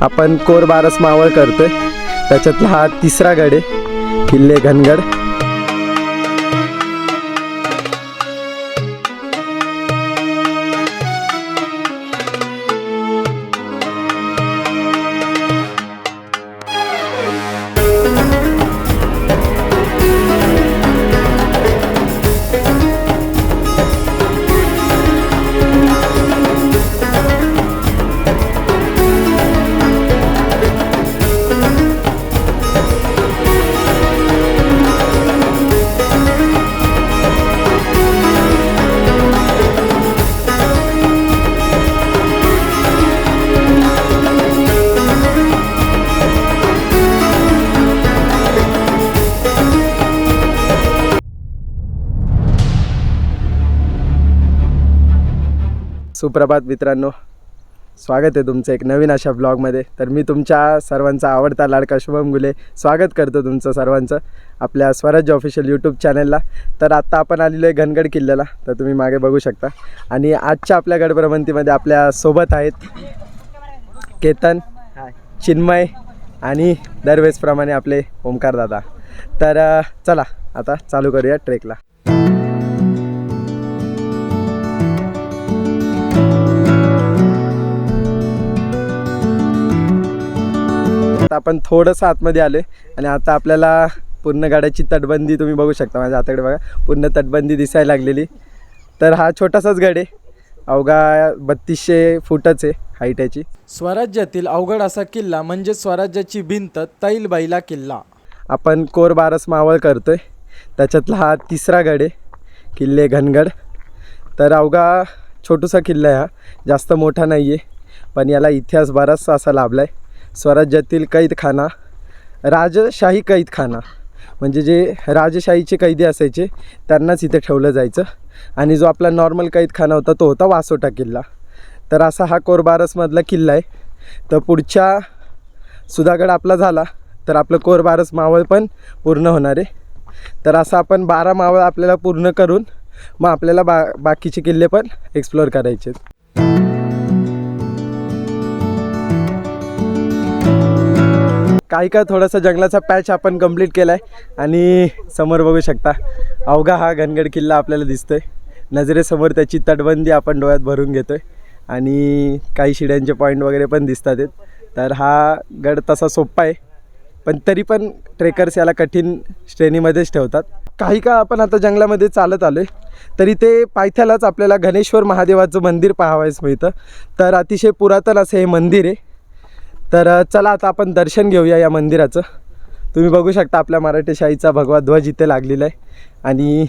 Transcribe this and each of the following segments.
आपण कोर बारस मावळ करतोय. त्याच्यातला हा तिसरा गड आहे किल्ले घनगड. सुप्रभात मित्रांनो. स्वागत आहे तुमचं एक नवीन अशा ब्लॉगमध्ये तर मी तुमच्या सर्वांचा आवडता लाडका शुभम गुले. स्वागत करतो तुमचं सर्वांचं आपल्या स्वराज्य ऑफिशियल यूट्यूब चॅनलला तर आत्ता आपण आलेलो आहे घनगड किल्ल्याला. तर तुम्ही मागे बघू शकता. आणि आजच्या आपल्या गडभ्रमंतीमध्ये आपल्यासोबत आहेत केतन चिन्मय आणि दरवेळेसप्रमाणे आपले ओमकार दादा. तर चला आता चालू करूया ट्रेकला. आता आपण थोडंसं आतमध्ये आलो आणि आता आपल्याला पूर्ण गाड्याची तटबंदी तुम्ही बघू शकता माझ्या हाताकडे बघा. पूर्ण तटबंदी दिसायला लागलेली. तर हा छोटासाच गड आहे. अवघा बत्तीसशे फुटच आहे हाईट याची. स्वराज्यातील अवघड असा किल्ला म्हणजे स्वराज्याची भिंत तैलबाईला किल्ला. आपण कोर बारस मावळ करतोय. त्याच्यातला हा तिसरा गड आहे. किल्ले घनगड. तर अवघा छोटूसा किल्ला आहे हा. जास्त मोठा नाही आहे पण याला इतिहास बराचसा असा लाभला आहे स्वराज्यातील कैदखाना राजशाही कैदखाना म्हणजे जे राजशाहीचे कैदी असायचे त्यांनाच इथे ठेवलं जायचं. आणि जो आपला नॉर्मल कैदखाना होता तो होता वासोटा किल्ला. तर असा हा कोरबारसमधला किल्ला आहे. तर पुढच्या सुधागड आपला झाला तर आपलं कोरबारस मावळ पण पूर्ण होणार आहे. तर असं आपण बारा मावळ आपल्याला पूर्ण करून मग आपल्याला बा बाकीचे किल्ले पण एक्सप्लोअर करायचे काही का थोडासा जंगलाचा पॅच आपण कंप्लीट केला आहे आणि समोर बघू शकता अवघा हा घनगड किल्ला आपल्याला दिसतोय. नजरेसमोर त्याची तटबंदी आपण डोळ्यात भरून घेतोय आणि काही शिड्यांचे पॉईंट वगैरे पण दिसतात तर हा गड तसा सोप्पा आहे पण तरी पण ट्रेकर्स याला कठीण श्रेणीमध्येच ठेवतात. काही का आपण आता जंगलामध्ये चालत आलो आहे तरी ते पायथ्यालाच आपल्याला घनेश्वर महादेवाचं मंदिर पाहावयास मिळतं. तर अतिशय पुरातन असं हे मंदिर आहे. तर चला आता आपण दर्शन घेऊया या मंदिराचं. तुम्ही बघू शकता आपल्या मराठी शाहीचा भगवा ध्वज इथे लागलेला आहे. आणि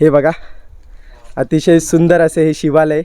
हे बघा अतिशय सुंदर असे हे शिवालय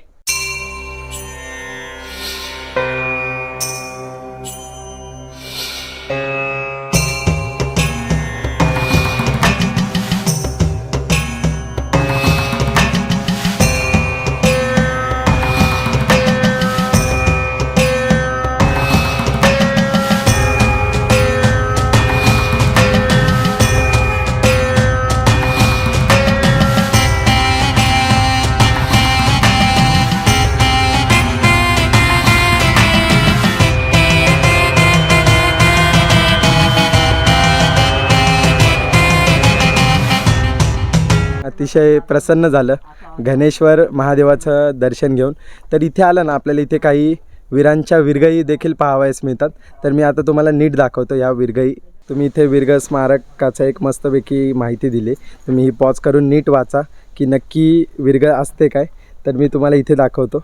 अतिशय प्रसन्न झालं. घनेश्वर महादेवाचं दर्शन घेऊन. तर इथे आलं ना आपल्याला इथे काही वीरांच्या विरगई देखील पाहावयास मिळतात. तर मी आता तुम्हाला नीट दाखवतो या विरगई तुम्ही इथे विरग स्मारकाचं एक मस्तपैकी माहिती दिली. तुम्ही ही पॉज करून नीट वाचा की नक्की विरग असते काय. तर मी तुम्हाला इथे दाखवतो.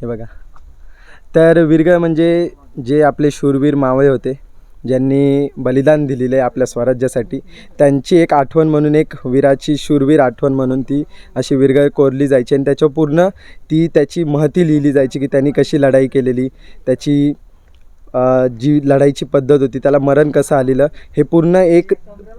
हे बघा. तर विरग म्हणजे जे आपले शूरवीर मावळे होते ज्यांनी बलिदान दिलेलं आहे आपल्या स्वराज्यासाठी त्यांची एक आठवण म्हणून एक वीराची शूरवीर आठवण म्हणून ती अशी विरगळ कोरली जायची. आणि त्याच्या पूर्ण ती त्याची महती लिहिली जायची की त्यांनी कशी लढाई केलेली त्याची जी लढाईची पद्धत होती त्याला मरण कसं आलेलं हे पूर्ण एक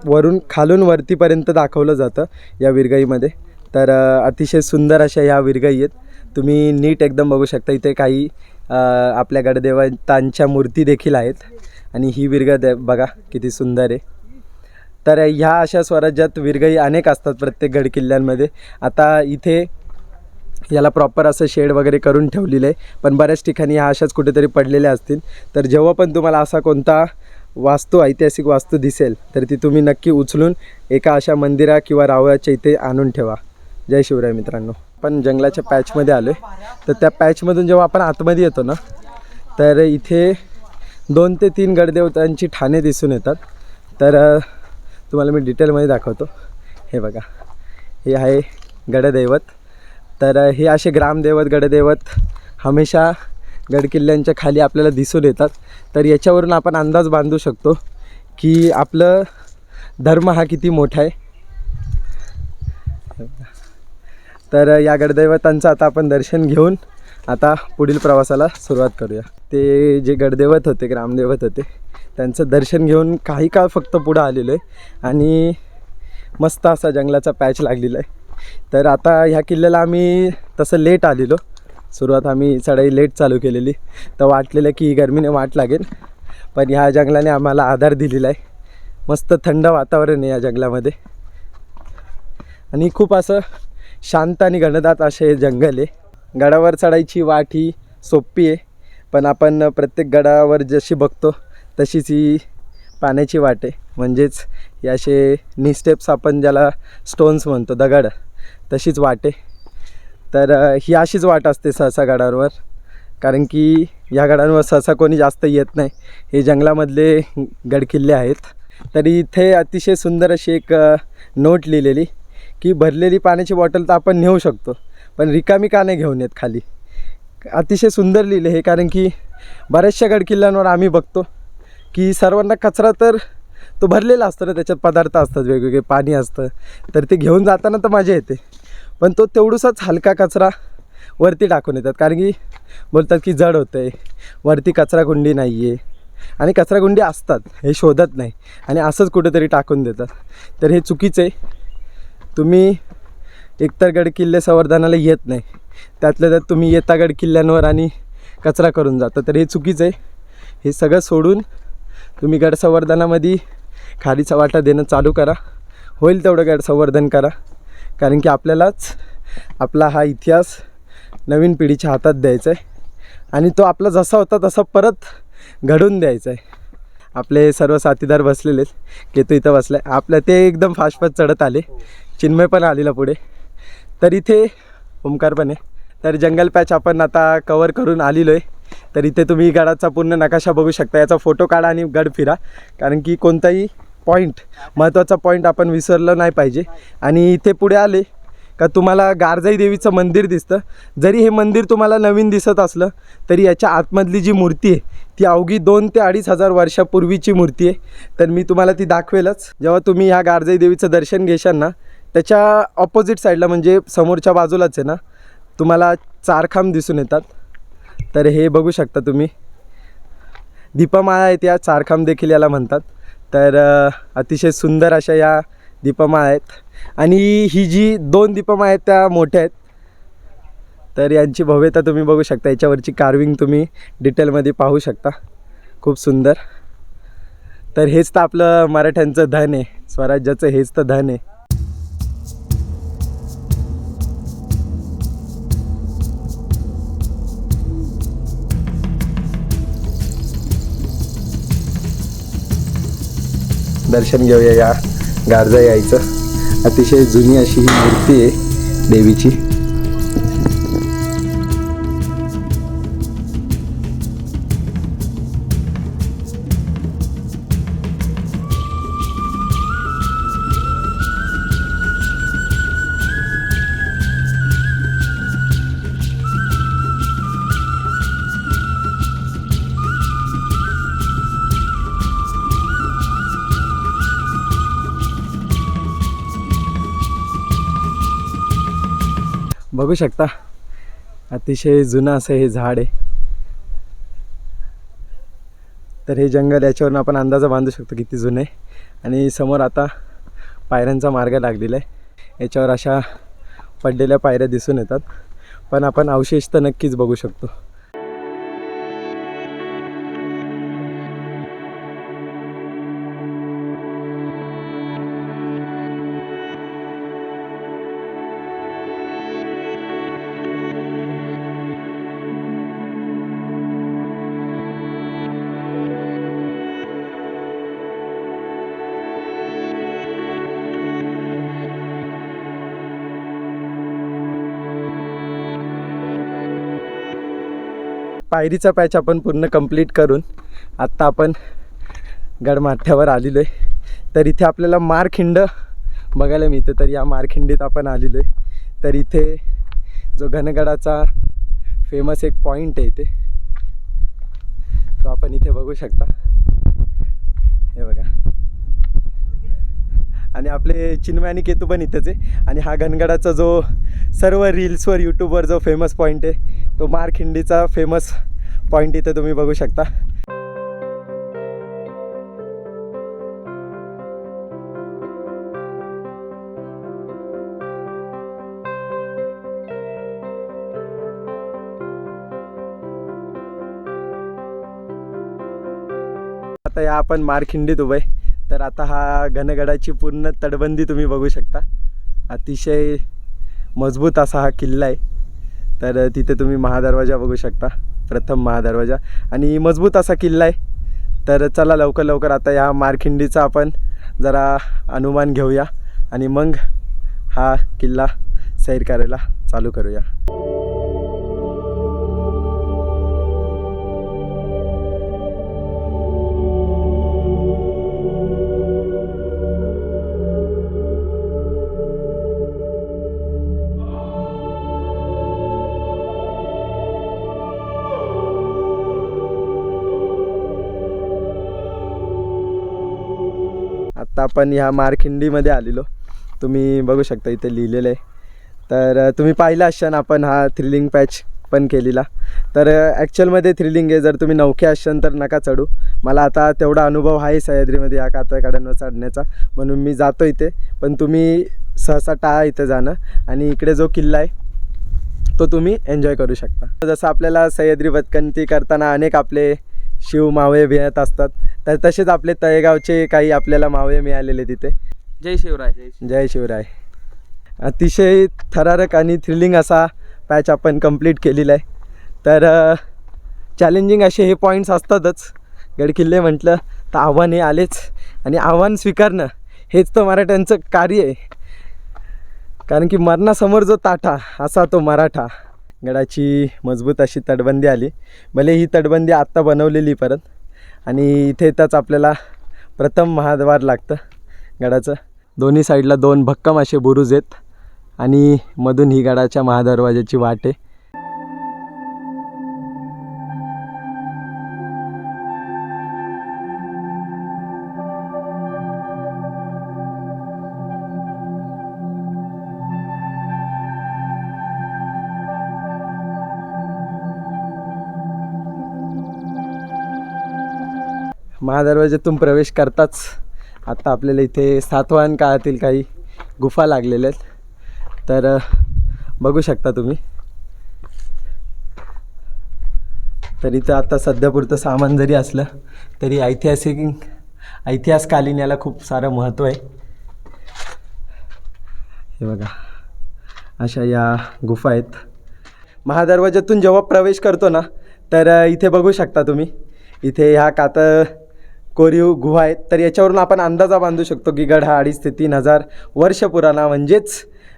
वरून खालून वरतीपर्यंत दाखवलं जातं या विरगाईमध्ये तर अतिशय सुंदर अशा ह्या विरगाई आहेत. तुम्ही नीट एकदम बघू शकता इथे काही आपल्या गडदेवतांच्या मूर्ती देखील आहेत. आणि ही विरगा दे बघा किती सुंदर आहे. तर ह्या अशा स्वराज्यात विरगाई अनेक असतात प्रत्येक गडकिल्ल्यांमध्ये आता इथे याला प्रॉपर असं शेड वगैरे करून ठेवलेलं आहे पण बऱ्याच ठिकाणी ह्या अशाच कुठेतरी पडलेल्या असतील. तर जेव्हा पण तुम्हाला असा कोणता वास्तू ऐतिहासिक वास्तू दिसेल तर ती तुम्ही नक्की उचलून एका अशा मंदिरा किंवा रावळाच्या इथे आणून ठेवा. जय शिवराय मित्रांनो. पण जंगलाच्या पॅचमध्ये आलो आहे तर त्या पॅचमधून जेव्हा आपण आतमध्ये येतो ना तर इथे दोन ते तीन गडदेवतांची ठाणे दिसून येतात. तर तुम्हाला मी डिटेलमध्ये दाखवतो. हे बघा. हे आहे गडदैवत. तर हे असे ग्रामदैवत गडदैवत हमेशा गडकिल्ल्यांच्या खाली आपल्याला दिसून येतात. तर याच्यावरून आपण अंदाज बांधू शकतो की आपलं धर्म हा किती मोठा आहे. तर या गडदैवतांचं आता आपण दर्शन घेऊन आता पुढील प्रवासाला सुरुवात करूया. ते जे गडदैवत होते ग्रामदेवत होते त्यांचं दर्शन घेऊन काही काळ फक्त पुढं आलेलो आहे. आणि मस्त असा जंगलाचा पॅच लागलेला आहे. तर आता ह्या किल्ल्याला आम्ही तसं लेट आलेलो. सुरुवात आम्ही चढाई लेट चालू केलेली. तर वाटलेलं की गरमीने वाट लागेल. पण ह्या जंगलाने आम्हाला आधार दिलेला आहे. मस्त थंड वातावरण आहे या जंगलामध्ये. आणि खूप असं शांत आणि घनदाट असे जंगल आहे. गडावर चढायची वाट ही सोपी आहे पण आपण प्रत्येक गडावर जशी बघतो तशीच ही पाण्याची वाट आहे. म्हणजेच हे असे निस्टेप्स आपण ज्याला स्टोन्स म्हणतो दगड तशीच वाट आहे. तर ही अशीच वाट असते सहसा गडावर कारण की या गडांवर सहसा कोणी जास्त येत नाही. हे जंगलामधले गडकिल्ले आहेत. तरी इथे अतिशय सुंदर अशी एक नोट लिहिलेली की भरलेली पाण्याची बॉटल तर आपण नेऊ शकतो. पण रिकामी का नाही घेऊन येत खाली? अतिशय सुंदर लिहिले हे कारण की बऱ्याचशा गडकिल्ल्यांवर आम्ही बघतो की सर्वांना कचरा तर तो भरलेला असतो ना त्याच्यात पदार्थ असतात वेगवेगळे पाणी असतं तर ते घेऊन जाताना तर मजा येते. पण तो तेवढूसाच हलका कचरा वरती टाकून येतात कारण की बोलतात की जड होतं आहे वरती कचराकुंडी नाही आहे आणि कचराकुंडी असतात हे शोधत नाही. आणि असंच कुठेतरी टाकून देतात. तर हे चुकीचं आहे. तुम्ही एकतर गड किल्ले संवर्धनाला येत नाही. त्यातल्या त्यात तुम्ही येता गड किल्ल्यांवर आणि कचरा करून जाता. तर हे चुकीचं आहे. हे सगळं सोडून तुम्ही गड संवर्धनामध्ये खालीचा वाटा देणं चालू करा. होईल तेवढं गड संवर्धन करा. कारण की आपल्यालाच आपला हा इतिहास नवीन पिढीच्या हातात द्यायचा आहे. आणि तो आपला जसा होता तसा परत घडून द्यायचा आहे. आपले सर्व साथीदार बसलेले आहेत. केतू इथं बसला आहे आपलं ते एकदम फास्ट फास्ट चढत आले. चिन्मय पण आलेला पुढे. तर इथे ओमकार पण तर जंगल पॅच आपण आता कवर करून आलेलो आहे. तर इथे तुम्ही गडाचा पूर्ण नकाशा बघू शकता. याचा फोटो काढा आणि गड फिरा. कारण की कोणताही पॉईंट महत्त्वाचा पॉईंट आपण विसरलो नाही पाहिजे. आणि इथे पुढे आले का तुम्हाला गारजाई देवीचं मंदिर दिसतं. जरी हे मंदिर तुम्हाला नवीन दिसत असलं तरी याच्या आतमधली जी मूर्ती आहे ती अवघी दोन ते अडीच हजार वर्षापूर्वीची मूर्ती आहे. तर मी तुम्हाला ती दाखवेलच. जेव्हा तुम्ही ह्या गारजाई देवीचं दर्शन घेशाल ना त्याच्या ऑपोजिट साईडला म्हणजे समोरच्या बाजूलाच आहे ना तुम्हाला चारखांब दिसून येतात. तर हे बघू शकता तुम्ही. दीपमाळा आहेत या चारखांब देखील याला म्हणतात. तर अतिशय सुंदर अशा या दीपमाळा आहेत. आणि ही जी दोन दीपमाळा आहेत त्या मोठ्या आहेत. तर यांची भव्यता तुम्ही बघू शकता. याच्यावरची कार्विंग तुम्ही डिटेलमध्ये पाहू शकता. खूप सुंदर. तर हेच तर आपलं मराठ्यांचं धन आहे. स्वराज्याचं हेच तर धन आहे. दर्शन घेऊया या गारजा यायचं. अतिशय जुनी अशी ही मूर्ती आहे देवीची. बघू शकता. अतिशय जुनं असं हे झाड आहे. तर हे जंगल याच्यावरून आपण अंदाजा बांधू शकतो किती जुने. आणि समोर आता पायऱ्यांचा मार्ग लागलेला आहे. याच्यावर अशा पडलेल्या पायऱ्या दिसून येतात. पण आपण अवशेष तर नक्कीच बघू शकतो. पायरीचा पॅच आपण पूर्ण कंप्लीट करून आत्ता आपण गडमाथ्यावर आलेलो आहे. तर इथे आपल्याला मारखिंड बघायला मिळतं. तर या मारखिंडीत आपण आलेलो आहे. तर इथे जो घनगडाचा फेमस एक पॉईंट आहे इथे. तो आपण इथे बघू शकता. हे बघा. आणि आपले चिन्मय आणि केतू पण इथेच आहे. आणि हा घनगडाचा जो सर्व रील्सवर यूट्यूबवर जो फेमस पॉईंट आहे तो मारखिंडीचा फेमस पॉईंट इथे तुम्ही बघू शकता. आता या आपण मारखिंडीत उभे तर आता हा घनगडाची पूर्ण तटबंदी तुम्ही बघू शकता. अतिशय मजबूत असा हा किल्ला आहे. तर तिथे तुम्ही महादरवाजा बघू शकता. प्रथम महादरवाजा. आणि मजबूत असा किल्ला आहे. तर चला लवकर लवकर आता या मारखिंडीचा आपण जरा अनुमान घेऊया. आणि मग हा किल्ला सैर करायला चालू करूया. आत्ता आपण ह्या मारखिंडीमध्ये आलेलो. तुम्ही बघू शकता इथे लिहिलेलं आहे. तर तुम्ही पाहिलं असाल आपण हा थ्रिलिंग पॅच पण केलेला. तर ॲक्च्युअलमध्ये थ्रिलिंग आहे. जर तुम्ही नौखे असाल तर नका चढू. मला आता तेवढा अनुभव आहे सह्याद्रीमध्ये या कातळकाड्यांवर चढण्याचा. म्हणून मी जातो इथे. पण तुम्ही सहसा टाळा इथे जाणं. आणि इकडे जो किल्ला आहे तो तुम्ही एन्जॉय करू शकता. जसं आपल्याला सह्याद्री भटकंती करताना अनेक आपले शिव मावळे मिळत असतात. तर तसेच आपले तळेगावचे काही आपल्याला मावळे मिळालेले तिथे. जय शिवराय. जय शिवराय. अतिशय थरारक आणि थ्रिलिंग असा पॅच आपण कंप्लीट केलेला आहे. तर चॅलेंजिंग असे हे पॉईंट्स असतातच. गडकिल्ले म्हटलं तर आव्हान हे आलेच. आणि आव्हान स्वीकारणं हेच तर मराठ्यांचं कार्य आहे. कारण की मरणासमोर जो ताठा असा तो मराठा. गडाची मजबूत अशी तटबंदी आली. भले ही तटबंदी आत्ता बनवलेली परत आणि इथे येताच आपल्याला प्रथम महाद्वार लागतं गडाचं. दोन्ही साईडला दोन भक्कम असे बुरुज आहेत आणि मधून ही गडाच्या महादरवाजाची वाट आहे. महादरवाज्यातून प्रवेश करताच आत्ता आपल्याला इथे सातवाहन काळातील काही गुफा लागलेल्या आहेत. तर बघू शकता तुम्ही. तर इथं आता सध्यापुरतं सामान जरी असलं तरी ऐतिहासिक ऐतिहासकालीन याला खूप सारं महत्त्व आहे. हे बघा. अशा या गुफा आहेत. महादरवाज्यातून जेव्हा प्रवेश करतो ना तर इथे बघू शकता तुम्ही. इथे ह्या कात कोरीव गुहा आहेत तर याच्यावरून आपण अंदाजा बांधू शकतो की गड हा अडीच ते तीन हजार वर्ष पुराणा म्हणजेच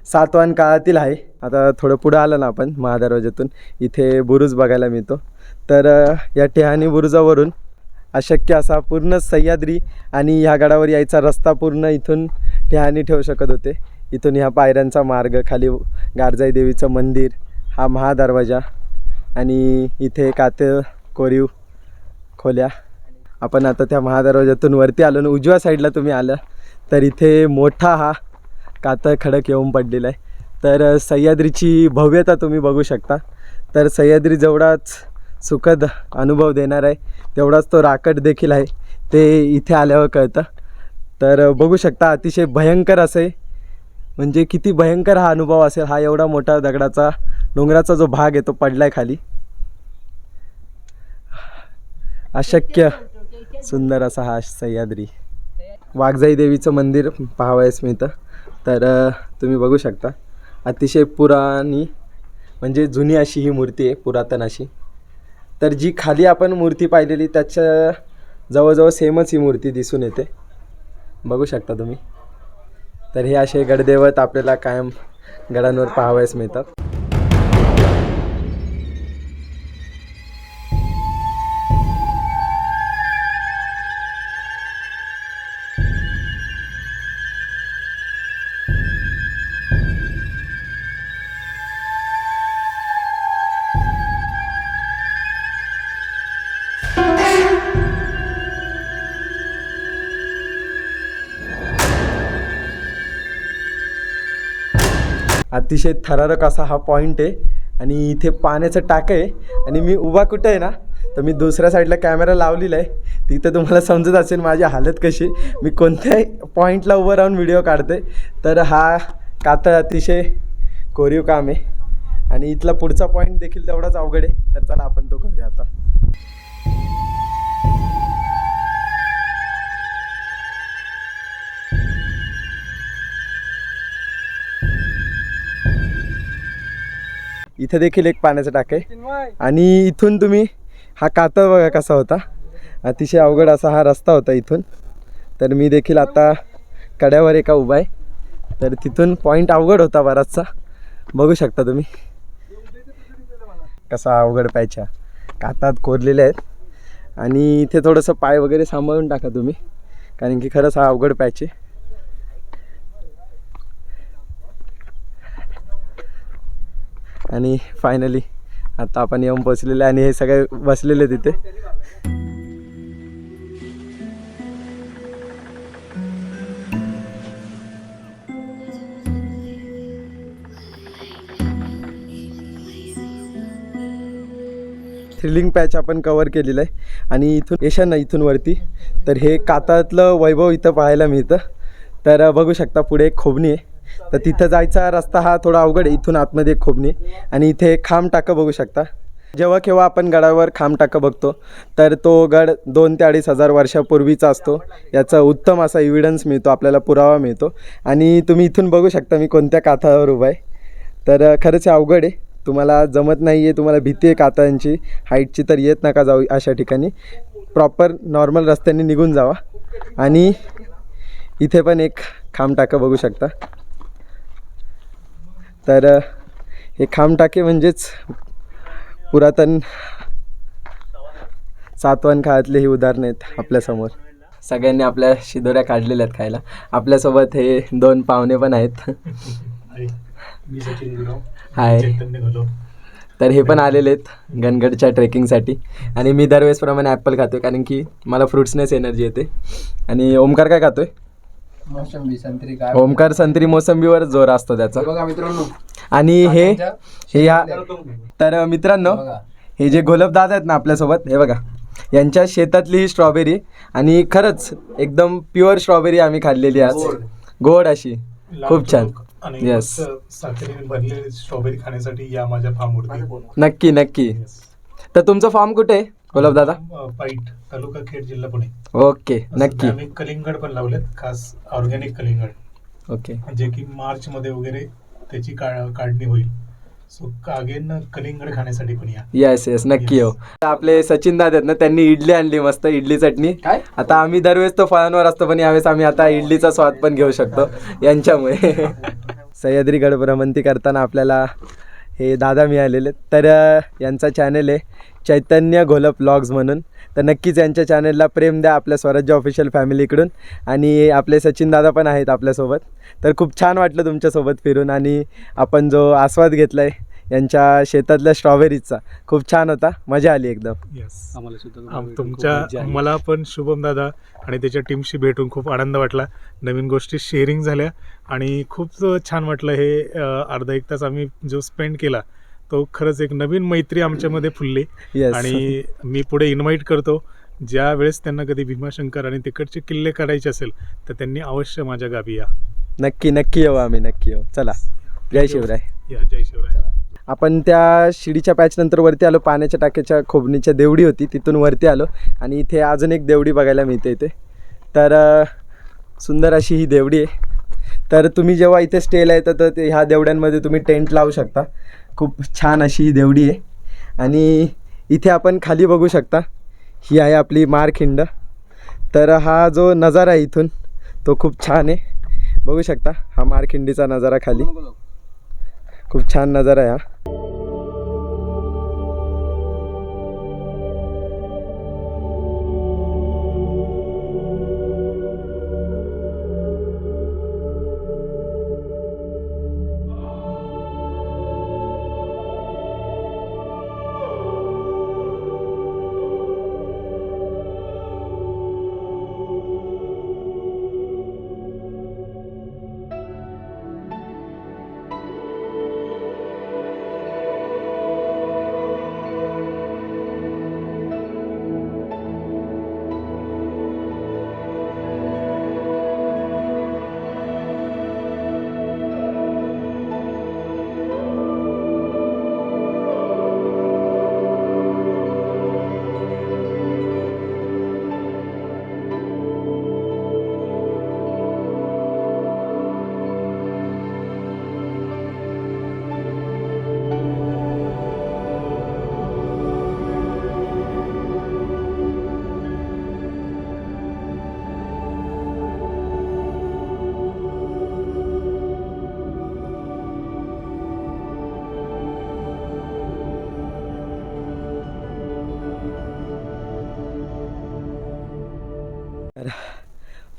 सातवाहन काळातील आहे. आता थोडं पुढं आलं ना आपण महादरवाज्यातून इथे बुरुज बघायला मिळतो. तर या टेहानी बुरुजावरून अशक्य असा पूर्ण सह्याद्री आणि ह्या गडावर यायचा रस्ता पूर्ण इथून टेहानी ठेवू शकत होते. इथून ह्या पायऱ्यांचा मार्ग खाली गारजाई देवीचं मंदिर हा महादरवाजा आणि इथे काते कोरीव खोल्या आपण आता त्या महादरवाज्यातून वरती आलो आणि उजव्या साईडला तुम्ही आलं. तर इथे मोठा हा कातळ खडक येऊन पडलेला आहे. तर सह्याद्रीची भव्यता तुम्ही बघू शकता. तर सह्याद्री जेवढाच सुखद अनुभव देणार आहे तेवढाच तो राकट देखील आहे. ते इथे आल्यावर कळतं. तर बघू शकता अतिशय भयंकर असे म्हणजे किती भयंकर हा अनुभव असेल. हा एवढा मोठा दगडाचा डोंगराचा जो भाग आहे तो आहे खाली. अशक्य. सुंदर असा हा सह्याद्री. वाघजाई देवीचं मंदिर पाहावयास मिळतं. तर तुम्ही बघू शकता. अतिशय पुराणी म्हणजे जुनी अशी ही मूर्ती आहे पुरातन अशी. तर जी खाली आपण मूर्ती पाहिलेली त्याच्या जवळजवळ सेमच ही मूर्ती दिसून येते. बघू शकता तुम्ही. तर हे असे गडदेवत आपल्याला कायम गडांवर पाहावयास मिळतात. अतिशय थरारक असा हा पॉईंट आहे. आणि इथे पाण्याचं टाकं आहे. आणि मी उभा कुठं आहे ना तर मी दुसऱ्या साईडला कॅमेरा लावलेला आहे. तिथं तुम्हाला समजत असेल माझी हालत कशी. मी कोणत्याही पॉईंटला उभं राहून व्हिडिओ काढते. तर हा कातळ अतिशय कोरीव काम आहे. आणि इथला पुढचा पॉईंट देखील तेवढाच अवघड आहे. तर चला आपण तो करूया आता. इथे देखील एक पाण्याचं टाक आहे. आणि इथून तुम्ही हा कातळ बघा कसा होता. अतिशय अवघड असा हा रस्ता होता इथून. तर मी देखील आता कड्यावर एका उभा आहे. तर तिथून पॉईंट अवघड होता बराचसा. बघू शकता तुम्ही. कसा अवघड पायच्या. कातात कोरलेले आहेत. आणि इथे थोडंसं पाय वगैरे सांभाळून टाका तुम्ही. कारण की खरंच हा अवघड पॅच आणि फायनली आता आपण येऊन पोचलेले आणि हे सगळे बसलेले तिथे. थ्रिलिंग पॅच आपण कवर केलेलं आहे. आणि इथून येशा ना इथून वरती. तर हे कातातलं वैभव इथं पाहायला मिळतं. तर बघू शकता पुढे एक खोबणी आहे. तर तिथं जायचा रस्ता हा थोडा अवघड आहे इथून आतमध्ये खोबणी. आणि इथे खांब टाकं बघू शकता. जेव्हा केव्हा आपण गडावर खांब टाकं बघतो तर तो गड दोन ते अडीच हजार वर्षापूर्वीचा असतो. याचा उत्तम असा इव्हिडन्स मिळतो आपल्याला पुरावा मिळतो. आणि तुम्ही इथून बघू शकता मी कोणत्या काथावर उभा आहे. तर खरंच हे अवघड आहे. तुम्हाला जमत नाही आहे तुम्हाला भीती आहे कातांची हाईटची तर येत नका जाऊ अशा ठिकाणी. प्रॉपर नॉर्मल रस्त्याने निघून जावा. आणि इथे पण एक खांब टाकं बघू शकता. तर हे खांब टाके म्हणजेच पुरातन सातवान काळातले ही उदाहरणं आहेत आपल्यासमोर सगळ्यांनी आपल्या शिदोऱ्या काढलेल्या आहेत खायला. आपल्यासोबत हे दोन पाहुणे पण आहेत. हाय. तर हे पण आलेले आहेत गणगडच्या ट्रेकिंगसाठी. आणि मी दरवेळेसप्रमाणे ॲपल खातोय कारण की मला फ्रुट्सनेस एनर्जी येते. आणि ओमकार काय खातोय? मोसंबी संत्री काय ओमकार संत्री मोसंबीवर जोर असतो त्याचा. बघा मित्रांनो. आणि हे हे ह्या तर मित्रांनो बघा. हे जे गोलपदादा आहेत ना आपल्यासोबत हे बघा. यांच्या शेतातली ही स्ट्रॉबेरी आणि खरंच एकदम प्युअर स्ट्रॉबेरी आम्ही खाल्लेली आज. गोड. अशी. खूप छान. आणि Yes. फक्त साखरेने भरलेली स्ट्रॉबेरी खाण्यासाठी या माझ्या फार्मवरती नक्की नक्की. तर तुमचं फॉर्म कुठे? आहे गोलपदादा अ, पाईट तालुका खेड जिल्हा पुणे. ओके नक्की. आम्ही कलिंगड पण लावलेत खास ऑर्गॅनिक कलिंगड. ओके. जे की मार्च मध्ये वगैरे त्याची काढणी होईल. सो अगेन कलिंगड खाण्यासाठी पण या. येस येस नक्की. हो. आपले सचिन दादा आहेत ना त्यांनी इडली आणली मस्त इडली चटणी. काय? आता आम्ही दरवेळेस तो फळांवर असतो पण यावेळेस आम्ही आता इडलीचा स्वाद पण घेऊ शकतो यांच्यामुळे. सह्याद्री गड भ्रमंती करताना आपल्याला हे दादा मिळालेले तर यांचा चॅनल आहे. चैतन्य घोलप ब्लॉग्स म्हणून. तर नक्कीच यांच्या चॅनलला प्रेम द्या आपल्या स्वराज्य ऑफिशियल फॅमिलीकडून आणि आपले सचिन दादा पण आहेत आपल्यासोबत. तर खूप छान वाटलं तुमच्यासोबत फिरून आणि आपण जो आस्वाद घेतला आहे यांच्या शेतातल्या स्ट्रॉबेरीजचा खूप छान होता. मजा आली एकदम. येस आम्हाला सुद्धा आम- खूप तुमच्या. मला पण शुभम दादा आणि त्याच्या टीमशी भेटून खूप आनंद वाटला. नवीन गोष्टी शेअरिंग झाल्या आणि खूप छान वाटलं हे अ, अर्धा एक तास आम्ही जो स्पेंड केला तो खरंच एक नवीन मैत्री आमच्यामध्ये फुलली. येस आणि मी पुढे इन्व्हाइट करतो. ज्या वेळेस त्यांना कधी भीमाशंकर आणि तिकडचे किल्ले काढायचे असेल तर त्यांनी अवश्य माझ्या गावी या. नक्की नक्की येऊ आम्ही नक्की येऊ. चला. जय शिवराय. या जय शिवराय. आपण त्या शिडीच्या पॅच नंतर वरती आलो पाण्याच्या टाक्याच्या खोबणीच्या देवडी होती तिथून वरती आलो. आणि इथे अजून एक देवडी बघायला मिळते इथे. तर सुंदर अशी ही देवडी आहे. तर तुम्ही जेव्हा इथे स्टेला येतं तर ते ह्या देवड्यांमध्ये तुम्ही टेंट लावू शकता. खूप छान अशी ही देवडी आहे. आणि इथे आपण खाली बघू शकता ही आहे आपली मारखिंड. तर हा जो नजारा आहे इथून तो खूप छान आहे. बघू शकता हा मारखिंडीचा नजारा खाली. खूप छान नजारा आहे हा.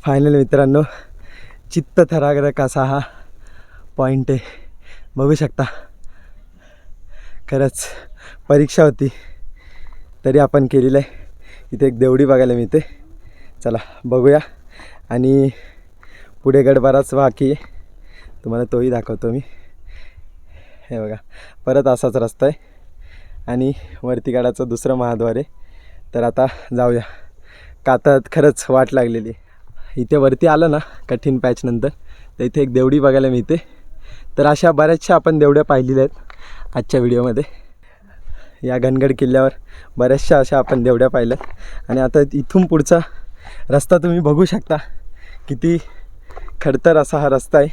फायनल मित्रांनो चित्त थरागरक असा हा पॉईंट आहे बघू शकता. खरंच परीक्षा होती तरी आपण केलेलं आहे इथे एक देवडी बघायला मिळते. चला बघूया. आणि पुढे गड बराच बाकी आहे. तुम्हाला तोही दाखवतो मी. हे बघा परत असाच रस्ता आहे. आणि वरती गडाचं दुसरं महाद्वार आहे. तर आता जाऊया. कातात खरंच वाट लागलेली इथे वरती आलं ना कठीण पॅचनंतर तर इथे एक देवडी बघायला मिळते. तर अशा बऱ्याचशा आपण देवड्या पाहिलेल्या आहेत आजच्या व्हिडिओमध्ये या घनगड किल्ल्यावर बऱ्याचशा अशा आपण देवड्या पाहिल्यात आणि आता इथून पुढचा रस्ता तुम्ही बघू शकता. किती खडतर असा हा रस्ता आहे.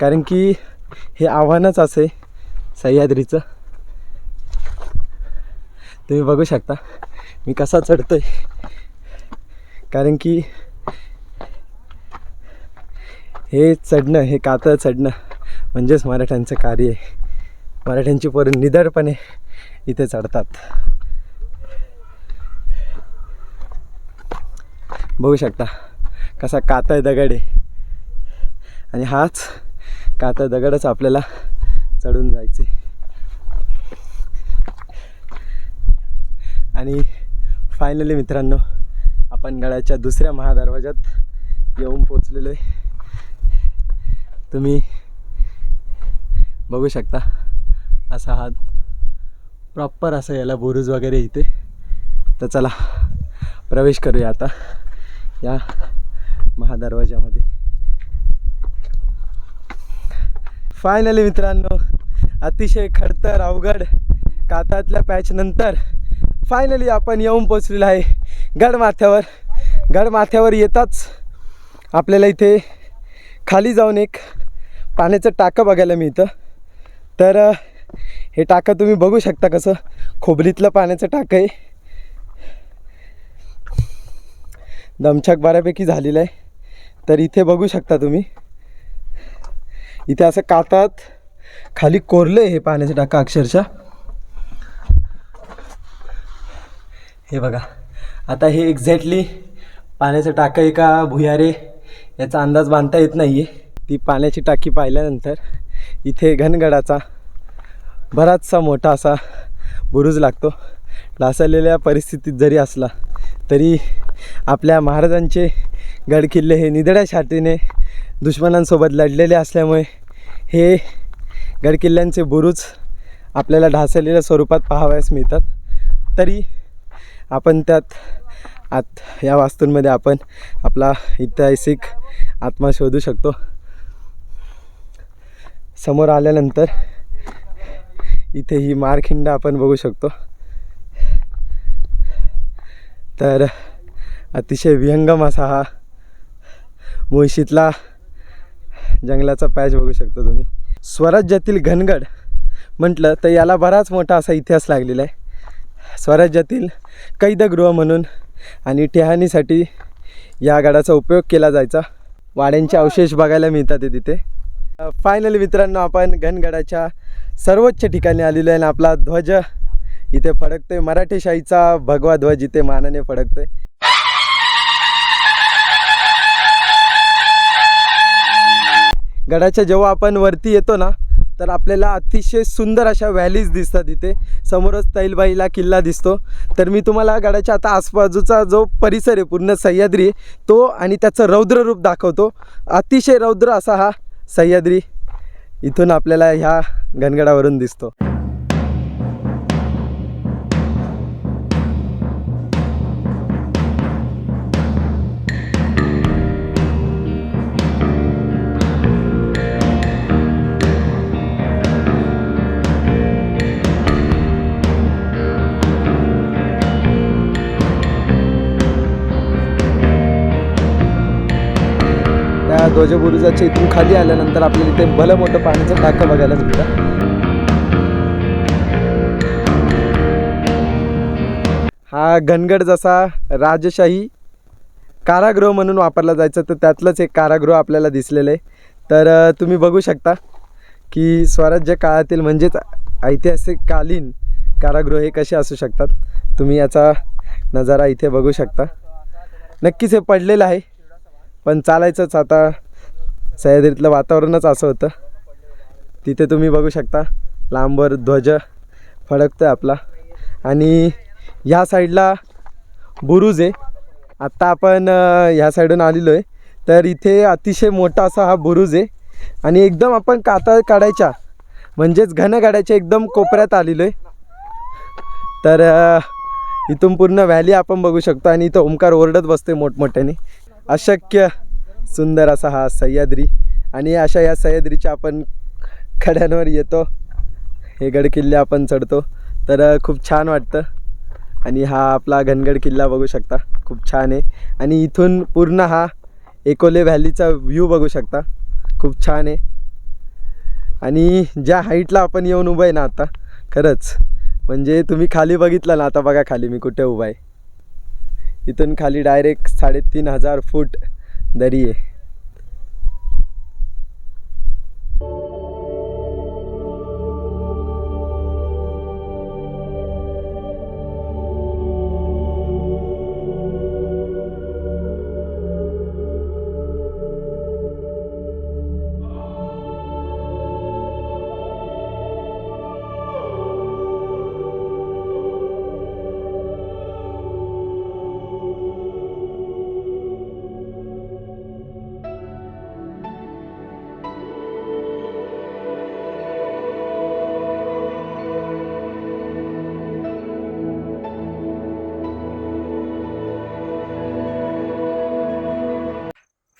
कारण की हे आव्हानच असे सह्याद्रीचं. तुम्ही बघू शकता मी कसा चढतो आहे कारण की हे चढणं हे कातळ चढणं म्हणजेच मराठ्यांचं कार्य आहे. मराठ्यांची पोरं निदळपणे इथे चढतात. बघू शकता कसा कातळ दगड आहे. आणि हाच कातळ दगडच आपल्याला चढून जायचे. आणि फायनली मित्रांनो आपण गडाच्या दुसऱ्या महादरवाज्यात येऊन पोचलेलो आहे. तुम्ही बघू शकता असा हा प्रॉपर असं याला बुरुज वगैरे इथे. तर चला प्रवेश करूया आता या महादरवाज्यामध्ये. फायनली मित्रांनो अतिशय खडतर अवघड कातातल्या पॅचनंतर फायनली आपण येऊन पोचलेलो आहे. गडमाथ्यावर गडमाथ्यावर येताच आपल्याला इथे खाली जाऊन एक पाण्याचं टाकं बघायला मिळतं. तर हे टाकं तुम्ही बघू शकता कसं खोबलीतलं पाण्याचं टाकं आहे. दमछाक बऱ्यापैकी झालेलं आहे. तर इथे बघू शकता तुम्ही. इथे असं कातात खाली कोरलं आहे हे पाण्याचं टाकं अक्षरशः. हे बघा. आता हे एक्झॅक्टली पाण्याचं टाकं आहे का भुयारे याचा अंदाज बांधता येत नाही आहे ती पाण्याची टाकी पाहिल्यानंतर इथे घनगडाचा बराचसा मोठा असा बुरुज लागतो. ढासळलेल्या परिस्थितीत जरी असला तरी आपल्या महाराजांचे गडकिल्ले हे निधड्या छातीने दुश्मनांसोबत लढलेले असल्यामुळे हे गडकिल्ल्यांचे बुरुज आपल्याला ढासळलेल्या स्वरूपात पाहावयास मिळतात. तरी आपण त्यात आत या वास्तूंमध्ये आपण आपला ऐतिहासिक आत्मा शोधू शकतो. समोर आल्यानंतर इथे ही मारखिंड आपण बघू शकतो. तर अतिशय विहंगम असा हा मुळशीतला जंगलाचा पॅच बघू शकतो तुम्ही. स्वराज्यातील घनगड म्हटलं तर याला बराच मोठा असा इतिहास लागलेला आहे. स्वराज्यातील कैदगृह म्हणून आणि टेहानीसाठी या गडाचा उपयोग केला जायचा. वाड्यांचे अवशेष बघायला मिळतात ते तिथे. फायनली मित्रांनो आपण घनगडाच्या सर्वोच्च ठिकाणी आलेलो आहे आणि आपला ध्वज इथे फडकतोय. मराठेशाहीचा भगवा ध्वज इथे मानाने फडकतोय. गडाच्या जेव्हा आपण वरती येतो ना तर आपल्याला अतिशय सुंदर अशा व्हॅलीज दिसतात इथे. समोरच तैलबाईला किल्ला दिसतो. तर मी तुम्हाला गडाच्या आता आसबाजूचा जो परिसर आहे पूर्ण सह्याद्री तो आणि त्याचं रौद्र रूप दाखवतो. अतिशय रौद्र असा हा सह्याद्री इथून आपल्याला ह्या घनगडावरून दिसतो. त्या ध्वजबुरुजाच्या इथून खाली आल्यानंतर आपल्याला इथे भलं मोठं पाण्याचं टाकं बघायला मिळतं. हा घनगड जसा राजशाही कारागृह म्हणून वापरला जायचा तर त्यातलंच एक कारागृह आपल्याला दिसलेलं आहे. तर तुम्ही बघू शकता की स्वराज्य काळातील म्हणजेच ऐतिहासिक कालीन कारागृह हे कसे असू शकतात तुम्ही याचा नजारा इथे बघू शकता. नक्कीच हे पडलेलं आहे पण चालायचंच आता सह्याद्रीतलं वातावरणच असं होतं. तिथे तुम्ही बघू शकता लांबवर ध्वज फडकतो आहे आपला. आणि ह्या साईडला बुरुज आहे. आत्ता आपण ह्या साईडून आलेलो आहे तर इथे अतिशय मोठा असा हा बुरुज आहे. आणि एकदम आपण काता काढायच्या म्हणजेच घन काढायच्या एकदम कोपऱ्यात आलेलो आहे तर इथून पूर्ण व्हॅली आपण बघू शकतो. आणि इथं ओंकार ओरडत बसते मोठमोठ्याने. अशक्य सुंदर असा हा सह्याद्री. आणि अशा या सह्याद्रीच्या आपण खड्यांवर येतो. हे गड किल्ले आपण चढतो. तर खूप छान वाटतं. आणि हा आपला घनगड किल्ला बघू शकता. खूप छान आहे. आणि इथून पूर्ण हा एकोले व्हॅलीचा व्ह्यू बघू शकता. खूप छान आहे. आणि ज्या हाईटला आपण येऊन उभं आहे ना आता खरंच. म्हणजे तुम्ही खाली बघितलं ना आता बघा खाली मी कुठे उभा आहे. इथून खाली डायरेक्ट साडेतीन हजार फूट দাঁড়িয়ে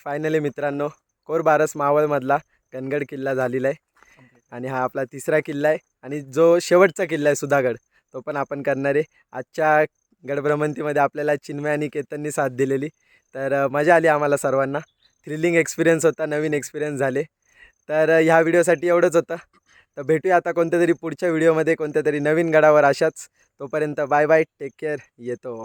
फायनली मित्रांनो कोरबारस मावळमधला गणगड किल्ला झालेला आहे. आणि हा आपला तिसरा किल्ला आहे. आणि जो शेवटचा किल्ला आहे सुधागड तो पण आपण करणार आहे. आजच्या गडभ्रमंतीमध्ये आपल्याला चिन्मय आणि केतननी साथ दिलेली. तर मजा आली आम्हाला सर्वांना. थ्रिलिंग एक्सपिरियन्स होता नवीन एक्सपिरियन्स झाले. तर ह्या व्हिडिओसाठी एवढंच होतं. तर भेटूया आता कोणत्या तरी पुढच्या व्हिडिओमध्ये कोणत्या तरी नवीन गडावर अशाच. तोपर्यंत बाय बाय टेक केअर येतो.